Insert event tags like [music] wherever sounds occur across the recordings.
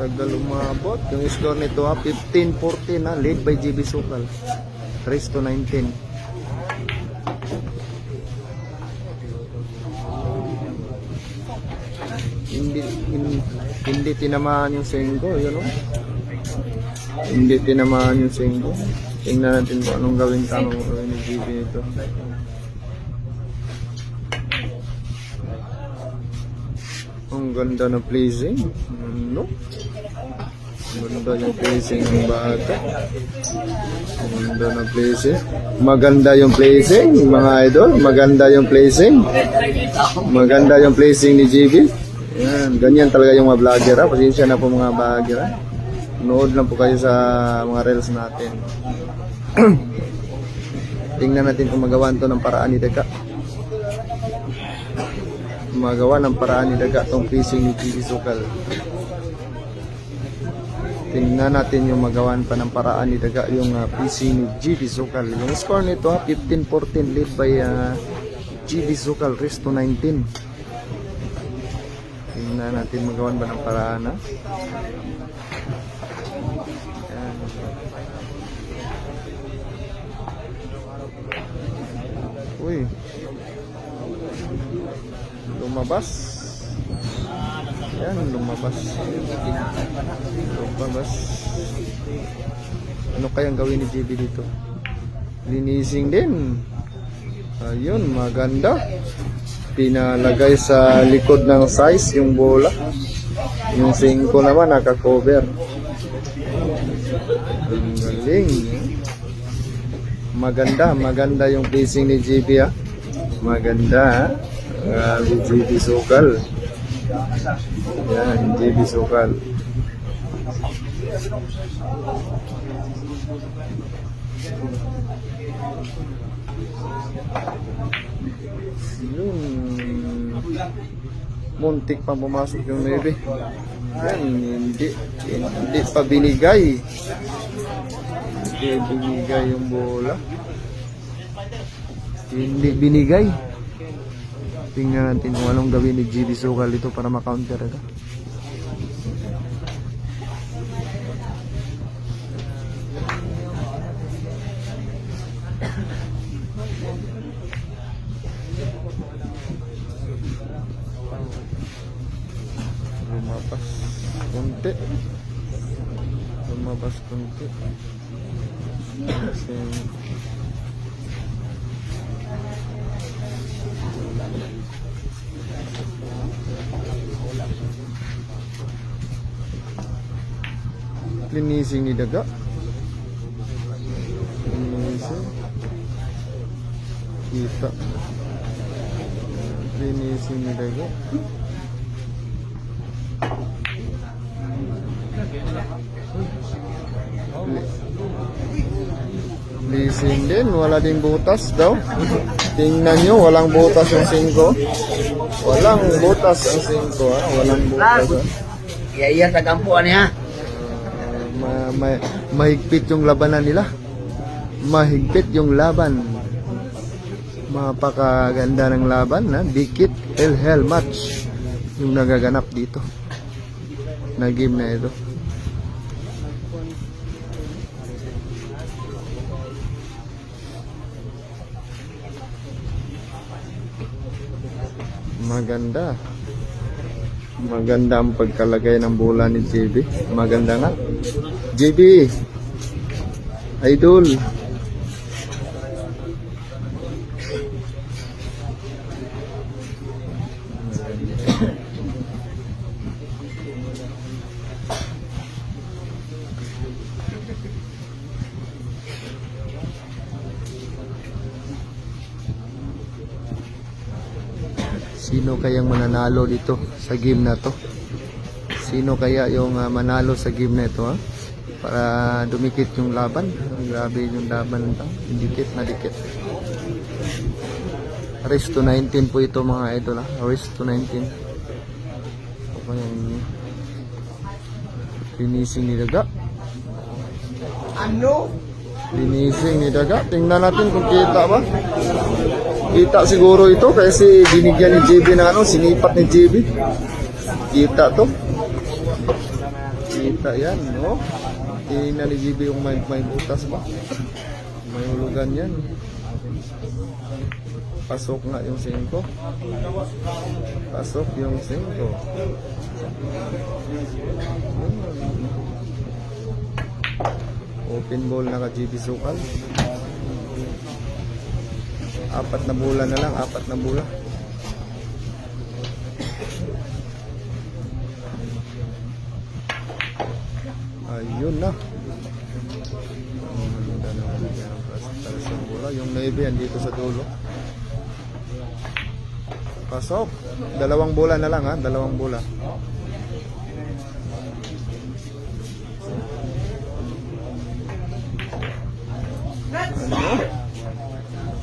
tagal umabot. Yung score nito ha, 15-14 na, lead by GB Sukal. Race to 19. Hindi, hindi, hindi tinamaan yung Sengo, yun o. Hindi tinamaan yung Sengo. Tingnan natin kung anong gawin tamang gawin GB nito. Ang ganda na placing. Ang ganda yung placing ng bata. Ganda na placing. Maganda yung placing, mga idol. Maganda yung placing. Maganda yung placing ni GB. Yan, ganyan talaga yung mga vlogger ha. Pasensya na po mga vlogger ha. Nood lang po kayo sa mga reels natin. [clears throat] Tingnan natin kung magawan to ng paraan ni Teka magawa ng paraan ni Daga tong fishing ni GB Sukal. Tingnan natin yung magawan pa ng paraan ni Daga yung uh, fishing ni GB Sukal. Yung score nito ha, 15-14 lead by uh, GB Sukal, rest to 19. Tingnan natin magawan ba ng paraan ha. Uy, lumabas. Yan, lumabas. Lumabas. Ano kayang gawin ni JB dito? Linising din. Ayun, maganda. Pinalagay sa likod ng size yung bola. Yung 5 naman naka-cover. Ang galing. Maganda, maganda yung placing ni JB ha. Maganda ha. Grabe, JB Sokal. Yan, JB Sokal. Yun. Muntik pa pumasok yung nebe. Yan, hindi, hindi pa binigay. Hindi binigay yung bola. Hindi binigay. Tingnan natin kung anong gawin ni GB Sukal ito para ma-counter ito. Lumabas konti. Lumabas konti. Kasi Linising ni Daga. Linising. Kita. Linising ni Daga. Li- Lising din, wala ding butas daw. Tingnan nyo, walang butas yung 5. Walang butas ang 5 ha, walang butas ha. Iya iya tagampuan. Ma, ma, mahigpit yung labanan nila. Mahigpit yung laban. Mapakaganda ng laban na dikit el hell match yung nagaganap dito na game na ito. Maganda. Maganda ang pagkalagay ng bola ni JB. Maganda nga. JB. Idol. Sino kayang mananalo dito sa game na to? Sino kaya yung ah, manalo sa game na ito ha? Para dumikit yung laban. Grabe yung laban ng. Dikit na dikit. Race to 19 po ito mga idol ha. Race to 19. Ako yung finishing ni Daga. Ano? Linising ni Daga. Tingnan natin kung kita ba. Kita siguro ito kasi binigyan ni JB na ano, sinipat ni JB. Kita to. bata yan, no? Tingnan ni GB yung may, may butas ba? May hulugan yan. Pasok nga yung 5. Pasok yung 5. Open ball na ka GB Sukal. Apat na bola na lang, apat na bola. Ayun na. Ang ganda naman yan ang talas ng bola. Yung 9 andito sa dulo. Pasok. Dalawang bola na lang ha. Dalawang bola.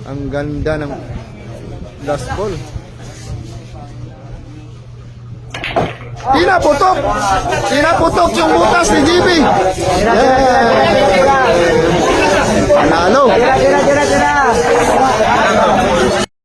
Ang ganda ng last ball. Pinaputok! Pinaputok yung butas ni GB! Yeah! Panalo!